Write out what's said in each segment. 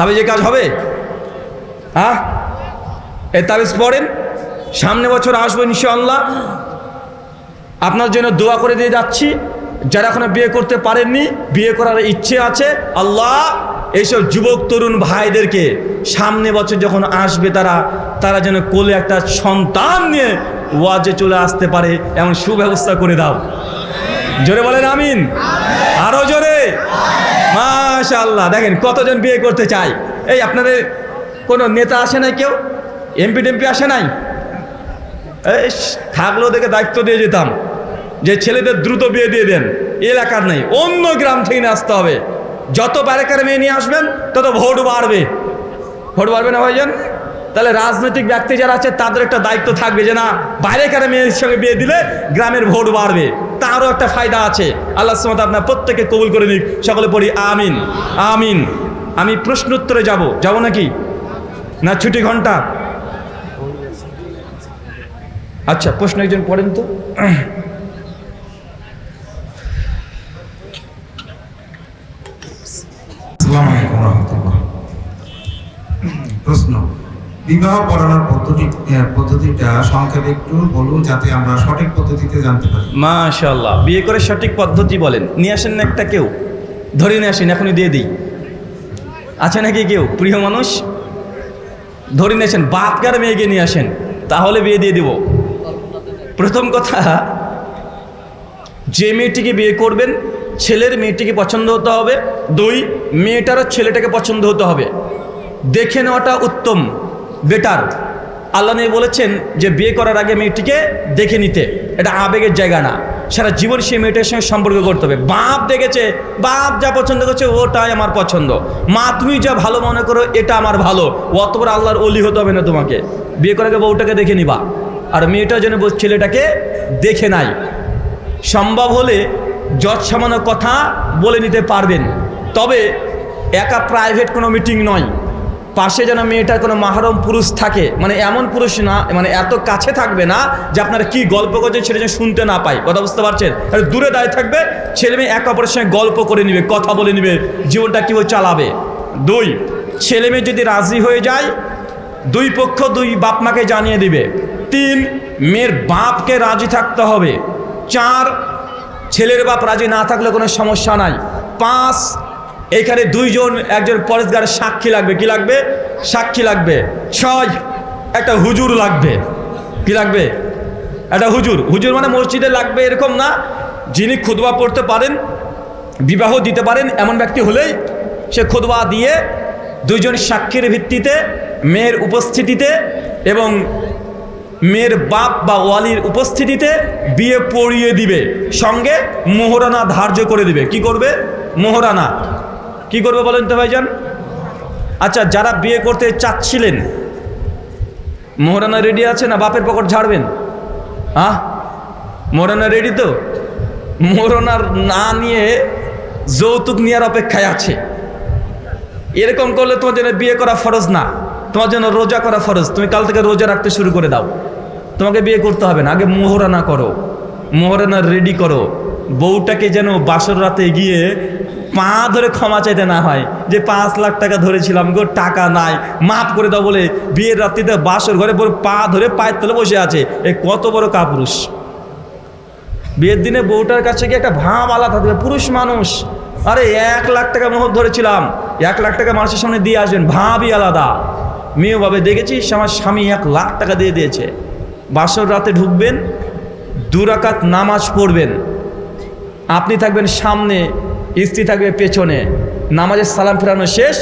তাবিজে কাজ হবে? হ্যাঁ এ তাবিজ পড়েন। সামনে বছর আসব ইনশাআল্লাহ। আপনার জন্য দোয়া করে দিয়ে যাচ্ছি। যারা এখনও বিয়ে করতে পারেননি, বিয়ে করার ইচ্ছে আছে, আল্লাহ এইসব যুবক, তরুণ ভাইদেরকে সামনে বছর যখন আসবে তারা তারা যেন কোলে একটা সন্তান নিয়ে ওয়াজে চলে আসতে পারে, এমন সুব্যবস্থা করে দাও। জোরে বলেন আমিন। মাশাআল্লাহ, দেখেন কতজন বিয়ে করতে চায়। এই আপনাদের কোনো নেতা আসে নাই কেউ? এমপি টেমপি আসে নাই? এই থাকলেও দেখে দায়িত্ব দিয়ে যেতাম। যে ছেলেদের দ্রুত বিয়ে দিয়ে দেন এলাকার নেই, অন্য গ্রাম থেকে নিয়ে আসতে হবে। যত ব্যারেকার মেয়ে নিয়ে আসবেন, তত ভোট বাড়বে। ভোট বাড়বে না ভাইজান? তাহলে রাজনৈতিক ব্যক্তি যারা আছে, তাদের একটা দায়িত্ব থাকবে যে না বাইরেকার মেয়ের সঙ্গে বিয়ে দিলে গ্রামের ভোট বাড়বে। তারও একটা ফায়দা আছে। আল্লাহ সুমত আপনার প্রত্যেকে কবুল করে নিক। সকলে পড়ি, আমিন আমিন। আমি প্রশ্ন উত্তরে যাব। যাব নাকি? না ছুটি ঘণ্টা? আচ্ছা প্রশ্ন একজন পড়েন তো। আসসালামু বিবাহ পড়ানোর পদ্ধতি পদ্ধতিটা সংক্ষেপে একটু বলুন যাতে আমরা সঠিক পদ্ধতিতে জানতে পারি। মাশাল্লাহ বিয়ে করে সঠিক পদ্ধতি বলেন। নিয়ে আসেন না একটা কেউ? ধরে নিয়ে আসেন, এখনই দিয়ে দিই। আছে নাকি কেউ? প্রিয় মানুষ? ধরে নিয়ে আসেন বাপকার মেয়েকে নিয়ে আসেন, তাহলে বিয়ে দিয়ে দিব। প্রথম কথা, যে মেয়েটিকে বিয়ে করবেন, ছেলের মেয়েটিকে পছন্দ হতে হবে। দুই, মেয়েটারও ছেলেটাকে পছন্দ হতে হবে। দেখে নেওয়াটা উত্তম। বেটার। আল্লাহ নিয়ে বলেছেন যে, বিয়ে করার আগে মেয়েটিকে দেখে নিতে। এটা আবেগের জায়গা না। সারা জীবন সেই মেয়েটার সঙ্গে সম্পর্ক করতে হবে। বাপ দেখেছে, বাপ যা পছন্দ করছে, ওটাই আমার পছন্দ। মা, তুমি যা ভালো মনে করো, এটা আমার ভালো। অত বড় আল্লাহর অলি হতে হবে না তোমাকে। বিয়ে করার আগে বউটাকে দেখে নিবা। আর মেয়েটা যেন ছেলেটাকে দেখে নাই। সম্ভব হলে যত সামান্য কথা বলে নিতে পারবেন। তবে একা প্রাইভেট কোনো মিটিং নয়। পাশে যেন মেয়েটার কোনো মাহরম পুরুষ থাকে মানে এমন পুরুষ না মানে এত কাছে থাকবে না যে আপনারা কি গল্প করছেন সেটা যেন শুনতে না পাই কথা বুঝতে পারছেন? আর দূরে দাঁড়িয়ে থাকবে, ছেলে মেয়ে এক অপরের সঙ্গে গল্প করে নিবে, কথা বলে নিবে, জীবনটা কীভাবে চালাবে? দুই, ছেলে মেয়ে যদি রাজি হয়ে যায়, দুই পক্ষ দুই বাপ মাকে জানিয়ে দিবে। তিন, মেয়ের বাপকে রাজি থাকতে হবে। চার, ছেলের বাপ রাজি না থাকলে কোনো সমস্যা নাই। পাঁচ এখানে দুইজন, একজন পরেশগারের সাক্ষী লাগবে। কি লাগবে? সাক্ষী লাগবে। ছয় একটা হুজুর লাগবে। কি লাগবে? একটা হুজুর। হুজুর মানে মসজিদে লাগবে এরকম না। যিনি খুদবা পড়তে পারেন, বিবাহ দিতে পারেন, এমন ব্যক্তি হলেই সে খুদবা দিয়ে দুইজন সাক্ষীর ভিত্তিতে, মেয়ের উপস্থিতিতে এবং মেয়ের বাপ বা ওয়ালির উপস্থিতিতে বিয়ে পড়িয়ে দিবে। সঙ্গে মোহরানা ধার্য করে দিবে। কি করবে? মোহরানা। কি করবে বলেন তো ভাইজান? আচ্ছা যারা বিয়ে করতে চাচ্ছিলেন, মোহরানা রেডি আছে না বাপের পকট ঝাড়বেন? হ্যাঁ মোহরানা রেডি তো? মোহরানার না নিয়ে যৌতুক নেওয়ার অপেক্ষায় আছে। এরকম করলে তোমার জন্য বিয়ে করা ফরজ না। তোমার জন্য রোজা করা ফরজ। তুমি কাল থেকে রোজা রাখতে শুরু করে দাও। তোমাকে বিয়ে করতে হবে না। আগে মোহরানা করো। মোহরানা রেডি করো। বউটাকে যেন বাসর রাতে গিয়ে পা ধরে ক্ষমা চাইতে না হয়, যে পাঁচ লাখ টাকা ধরেছিলাম গো, টাকা নাই, মাফ করে দাও বলে বিয়ের রাত্রিতে বাসর ঘরে পুরো পা ধরে পায়ের তলে বসে আছে। এ কত বড় কাপুরুষ। বিয়ের দিনে বউটার কাছে গিয়ে একটা ভাব আলাদা থাকবে পুরুষ মানুষ। আরে এক লাখ টাকা মোহর ধরেছিলাম, এক লাখ টাকা মানুষের সামনে দিয়ে আসবেন, ভাবই আলাদা। মেয়ে ভাবে, দেখেছিস আমার স্বামী এক লাখ টাকা দিয়ে দিয়েছে। বাসর রাতে ঢুকবেন দুরাকাত নামাজ পড়বেন আপনি থাকবেন সামনে, স্ত্রী থাকবে পেছনে। নামাজের সালাম ফেরানো শেষ,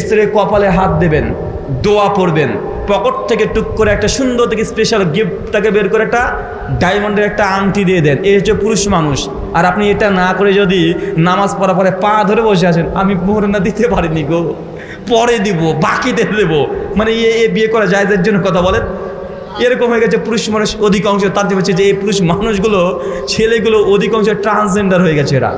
স্ত্রীর কপালে হাত দেবেন, দোয়া পড়বেন। পকেট থেকে টুক করে একটা সুন্দর থেকে স্পেশাল গিফটটাকে বের করে একটা ডায়মন্ডের একটা আংটি দিয়ে দেন। এই হচ্ছে পুরুষ মানুষ। আর আপনি এটা না করে যদি নামাজ পড়া পরে পা ধরে বসে আছেন, আমি মোহরানা দিতে পারিনি গো। পরে দিব বাকিতে দেব। মানে এ বিয়ে করা জায়দের জন্য কথা বলেন। এরকম হয়ে গেছে পুরুষ মানুষ অধিকাংশ, তার হচ্ছে যে এই পুরুষ মানুষগুলো, ছেলেগুলো অধিকাংশ ট্রান্সজেন্ডার হয়ে গেছে এরা।